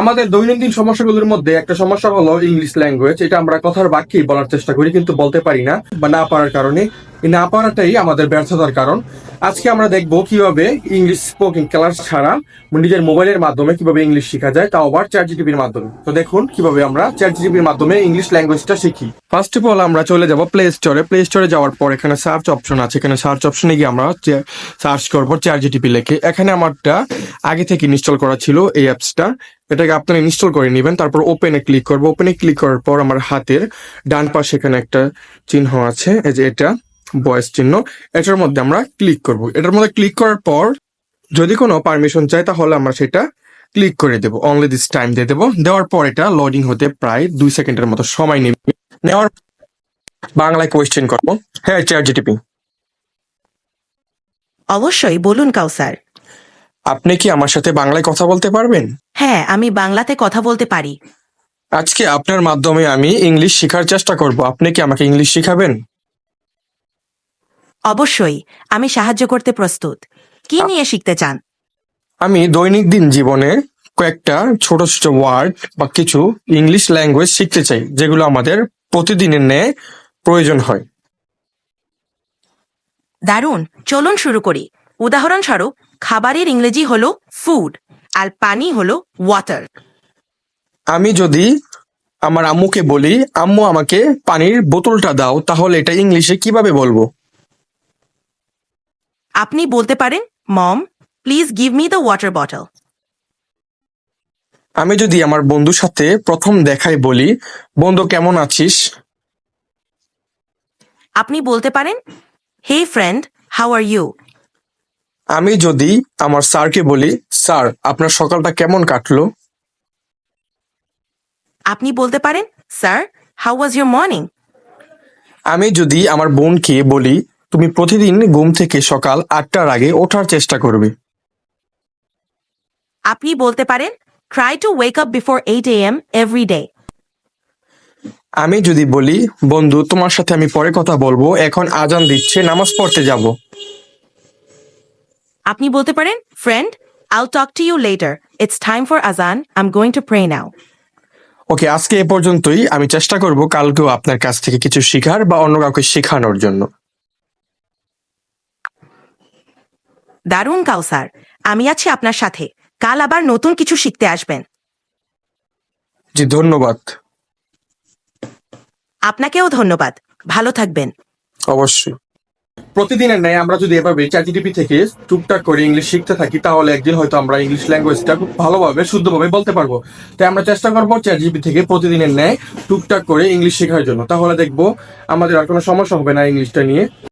আমাদের দৈনন্দিন সমস্যাগুলোর মধ্যে একটা সমস্যা হলো ইংলিশ ল্যাঙ্গুয়েজ এটা আমরা কথার বাক্যেই বলার চেষ্টা করি, কিন্তু বলতে পারি না বা না পারার কারণে। না পারাটাই আমাদের ব্যর্থতার কারণ। আজকে আমরা দেখব কীভাবে ইংলিশ স্পোকিং ক্লাস ছাড়া নিজের মোবাইলের মাধ্যমে কীভাবে ইংলিশ শেখা যায়, তাও আবার চ্যাট জিটিপির মাধ্যমে। তো দেখুন কীভাবে আমরা চ্যাট জিটিপির মাধ্যমে ইংলিশ ল্যাঙ্গুয়েজটা শিখি। ফার্স্ট অফ অল আমরা চলে যাব প্লে স্টোরে প্লে স্টোরে যাওয়ার পর এখানে সার্চ অপশন আছে। এখানে সার্চ অপশনে গিয়ে আমরা সার্চ করব চ্যাট জিটিপি লেখে। এখানে আমারটা আগে থেকে ইনস্টল করা ছিল এই অ্যাপসটা এটাকে আপনারা ইনস্টল করে নেবেন। তারপর ওপেনে ক্লিক করব। ওপেনে ক্লিক করার পর আমার হাতের ডান পাশে এখানে একটা চিহ্ন আছে। এই যে এটা। বয়স চিহ্ন এটার মধ্যে আমরা ক্লিক করব। এটার মধ্যে ক্লিক করার পর যদি কোনো পারমিশন চাই তাহলে আমরা সেটা ক্লিক করে দেবো। অনলি দিস টাইম দিয়ে দেবো। দেওয়ার পর এটা লোডিং হতে প্রায় দুই সেকেন্ডের মতো সময় নেবে। নেওয়ার বাংলায় কোয়েশ্চেন করব। হ্যাঁ চেয়ার জিটিপি অবশ্যই বলুন কাউসার। আপনি কি আমার সাথে বাংলায় কথা বলতে পারবেন? হ্যাঁ আমি বাংলাতে কথা বলতে পারি। আজকে আপনার মাধ্যমে আমি ইংলিশ শেখার চেষ্টা করব। আপনি কি আমাকে ইংলিশ শিখাবেন? অবশ্যই আমি সাহায্য করতে প্রস্তুত। কি নিয়ে শিখতে চান? আমি দৈনন্দিন জীবনে কয়েকটা ছোট ছোট ওয়ার্ড বা কিছু ইংলিশ ল্যাঙ্গুয়েজ শিখতে চাই যেগুলো আমাদের প্রতিদিনের ন্যায় প্রয়োজন হয়। দারুণ! চলুন শুরু করি। উদাহরণস্বরূপ খাবারের ইংরেজি হলো ফুড আর পানি হলো ওয়াটার আমি যদি আমার আম্মুকে বলি আম্মু আমাকে পানির বোতলটা দাও তাহলে এটা ইংলিশে কীভাবে বলব? আপনি বলতে পারেন mom please give me the water bottle আমি যদি আমার বন্ধুর সাথে প্রথম দেখায় বলি বন্ধু কেমন আছিস? আপনি বলতে পারেন hey friend how are you আমি যদি আমার স্যারকে বলি স্যার আপনার সকালটা কেমন কাটলো? আপনি বলতে পারেন sir how was your morning আমি যদি আমার বোনকে বলি তুমি প্রতিদিন ঘুম থেকে সকাল আটটার আগে ওঠার চেষ্টা করবে। আপনি বলতে পারেন try to wake up before eight A M every day আমি যদি বলি বন্ধু তোমার সাথে আমি পরে কথা বলব এখন আজান দিচ্ছে নামাজ পড়তে যাব। আপনি বলতে পারেন friend I'll talk to you later it's time for azan I am going to pray now okay আজকে এ পর্যন্তই। আমি চেষ্টা করব কালকেও আপনার কাছ থেকে কিছু শেখার বা অন্য কাউকে শেখানোর জন্য। দারুণ কাউসার। আমি আছি আপনার সাথে। কাল আবার নতুন কিছু শিখতে আসবেন। জি ধন্যবাদ। আপনাকেও ধন্যবাদ। ভালো থাকবেন। অবশ্যই। প্রতিদিনের ন্যায় আমরা যদি এভাবে চ্যাটিটিপি থেকে টুকটাক করে ইংলিশ শিখতে থাকি তাহলে একদিন হয়তো আমরা ইংলিশ ল্যাঙ্গুয়েজটা খুব ভালোভাবে শুদ্ধভাবে বলতে পারব। তাই আমরা চেষ্টা করব চ্যাটিটিপি থেকে প্রতিদিনের ন্যায় টুকটাক করে ইংলিশ শেখার জন্য। তাহলে দেখব আমাদের আর কোনো সমস্যা হবে না ইংলিশটা নিয়ে।